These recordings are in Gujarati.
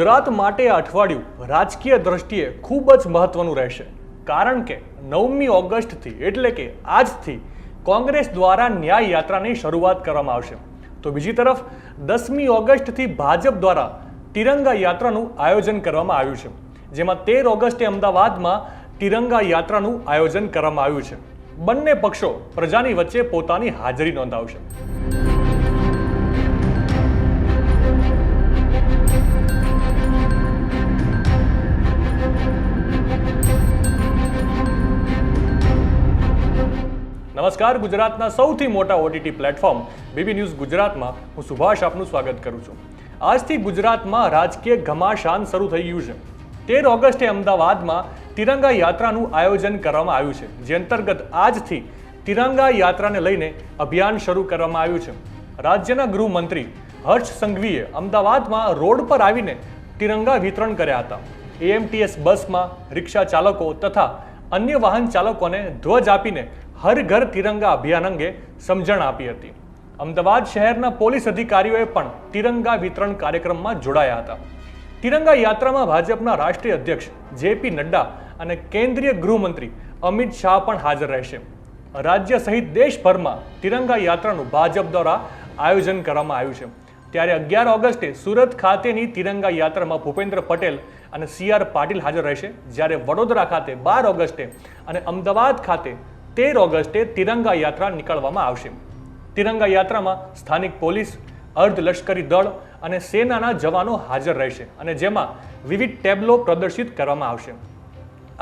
ગુજરાત માટે અઠવાડિયું રાજકીય દ્રષ્ટિએ ખૂબ જ મહત્વનું રહેશે. કારણ કે નવમી ઓગસ્ટથી એટલે કે આજથી કોંગ્રેસ દ્વારા ન્યાય યાત્રાની શરૂઆત કરવામાં આવશે. તો બીજી તરફ, દસમી ઓગસ્ટથી ભાજપ દ્વારા તિરંગા યાત્રાનું આયોજન કરવામાં આવ્યું છે. જેમાં તેર ઓગસ્ટે અમદાવાદમાં તિરંગા યાત્રાનું આયોજન કરવામાં આવ્યું છે. બંને પક્ષો પ્રજાની વચ્ચે પોતાની હાજરી નોંધાવશે. નમસ્કાર, ગુજરાતના સૌથી મોટા ઓટીટી પ્લેટફોર્મ બીબી ન્યૂઝ ગુજરાતમાં હું સુભાષ આપનું સ્વાગત કરું છું. આજથી ગુજરાતમાં રાજકીય ઘમાશાન શરૂ થઈ ગયું છે. તેર ઓગસ્ટે અમદાવાદમાં તિરંગા યાત્રાનું આયોજન કરવામાં આવ્યું છે, જે અંતર્ગત આજથી તિરંગા યાત્રાને લઈને અભિયાન શરૂ કરવામાં આવ્યું છે. રાજ્યના ગૃહમંત્રી હર્ષ સંઘવીએ અમદાવાદમાં રોડ પર આવીને તિરંગા વિતરણ કર્યા હતા. એએમટીએસ બસમાં રિક્ષા ચાલકો તથા અન્ય વાહન ચાલકોને ધ્વજ આપીને હર ઘર તિરંગા અભિયાન અંગે સમજણ આપી હતી. અમદાવાદ શહેરના પોલીસ અધિકારીઓએ પણ તિરંગા વિતરણ કાર્યક્રમમાં જોડાયા હતા. તિરંગા યાત્રામાં ભાજપના રાષ્ટ્રીય અધ્યક્ષ જેપી નડ્ડા અને કેન્દ્રીય ગૃહમંત્રી અમિત શાહ પણ હાજર રહેશે. રાજ્ય સહિત દેશભરમાં તિરંગા યાત્રાનું ભાજપ દ્વારા આયોજન કરવામાં આવ્યું છે. ત્યારે અગિયાર ઓગસ્ટે સુરત ખાતેની તિરંગા યાત્રામાં ભૂપેન્દ્ર પટેલ અને સી આર પાટીલ હાજર રહેશે. જ્યારે વડોદરા ખાતે બાર ઓગસ્ટે અને અમદાવાદ ખાતે તેર ઓગસ્ટે તિરંગા યાત્રા નીકળવામાં આવશે. તિરંગા યાત્રામાં સ્થાનિક પોલીસ, અર્ધ લશ્કરી દળ અને સેનાના જવાનો હાજર રહેશે અને જેમાં વિવિધ ટેબ્લો પ્રદર્શિત કરવામાં આવશે.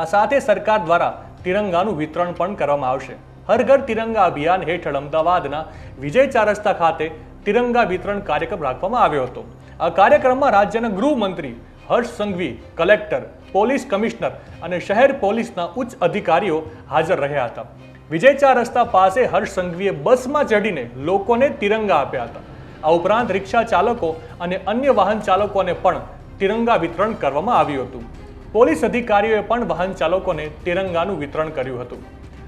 આ સાથે સરકાર દ્વારા તિરંગાનું વિતરણ પણ કરવામાં આવશે. હર ઘર તિરંગા અભિયાન હેઠળ અમદાવાદના વિજય ચાર રસ્તા ખાતે તિરંગા વિતરણ કાર્યક્રમ રાખવામાં આવ્યો હતો. આ કાર્યક્રમમાં રાજ્યના ગૃહમંત્રી Harsh Sanghavi, collector police commissioner અને શહેર પોલીસના ઉચ્ચ અધિકારીઓ હાજર રહ્યા હતા. વિજય ચાર રસ્તા પાસે હર્ષ સંઘવીએ બસમાં ચડીને લોકોને તિરંગા આપ્યા હતા. આ ઉપરાંત રિક્ષા ચાલકો અને અન્ય વાહન ચાલકોને પણ તિરંગા વિતરણ કરવામાં આવ્યું હતું. પોલીસ અધિકારીઓએ પણ વાહન ચાલકોને તિરંગાનું વિતરણ કર્યું હતું.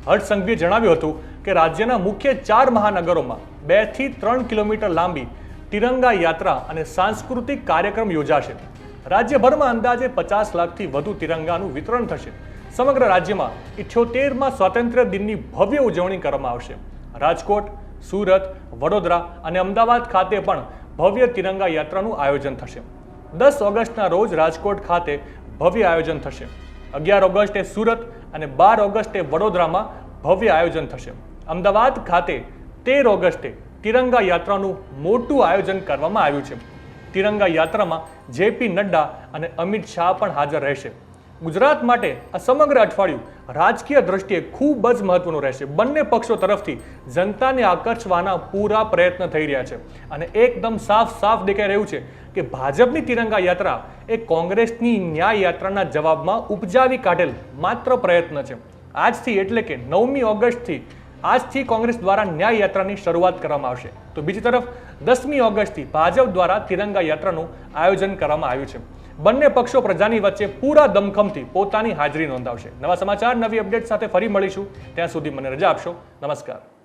હર્ષ સંઘવીએ જણાવ્યું હતું કે રાજ્યના મુખ્ય ચાર મહાનગરોમાં બેથી ત્રણ કિલોમીટર લાંબી તિરંગા યાત્રા અને સાંસ્કૃતિક કાર્યક્રમ યોજાશે. રાજ્યભરમાં અંદાજે પચાસ લાખથી વધુ તિરંગાનું વિતરણ થશે. સમગ્ર રાજ્યમાં ઇઠ્યોતેરમાં સ્વાતંત્ર્ય દિનની ભવ્ય ઉજવણી કરવામાં આવશે. રાજકોટ, સુરત, વડોદરા અને અમદાવાદ ખાતે પણ ભવ્ય તિરંગા યાત્રાનું આયોજન થશે. દસ ઓગસ્ટના રોજ રાજકોટ ખાતે ભવ્ય આયોજન થશે. અગિયાર ઓગસ્ટે સુરત અને બાર ઓગસ્ટે વડોદરામાં ભવ્ય આયોજન થશે. અમદાવાદ ખાતે તેર ઓગસ્ટે તિરંગા યાત્રાનું મોટું આયોજન કરવામાં આવ્યું છે. તિરંગા યાત્રામાં જેપી નડ્ડા અને અમિત શાહ પણ હાજર રહેશે. ગુજરાત માટે આ સમગ્ર અઠવાડિયું રાજકીય દ્રષ્ટિએ ખૂબ જ મહત્વનું રહેશે. બંને પક્ષો તરફથી જનતાને આકર્ષવાના પૂરા પ્રયત્ન થઈ રહ્યા છે અને એકદમ સાફ સાફ દેખાઈ રહ્યું છે કે ભાજપની તિરંગા યાત્રા એ કોંગ્રેસની ન્યાય યાત્રાના જવાબમાં ઉપજાવી કાઢેલ માત્ર પ્રયત્ન છે. આજથી એટલે કે નવમી ઓગસ્ટથી આજથી કોંગ્રેસ દ્વારા ન્યાય યાત્રાની શરૂઆત કરવામાં આવશે. તો બીજી તરફ, દસમી ઓગસ્ટથી ભાજપ દ્વારા તિરંગા યાત્રાનું આયોજન કરવામાં આવ્યું છે. બંને પક્ષો પ્રજાની વચ્ચે પૂરા દમખમથી પોતાની હાજરી નોંધાવશે. નવા સમાચાર, નવી અપડેટ સાથે ફરી મળીશું. ત્યાં સુધી મને રજા આપશો. નમસ્કાર.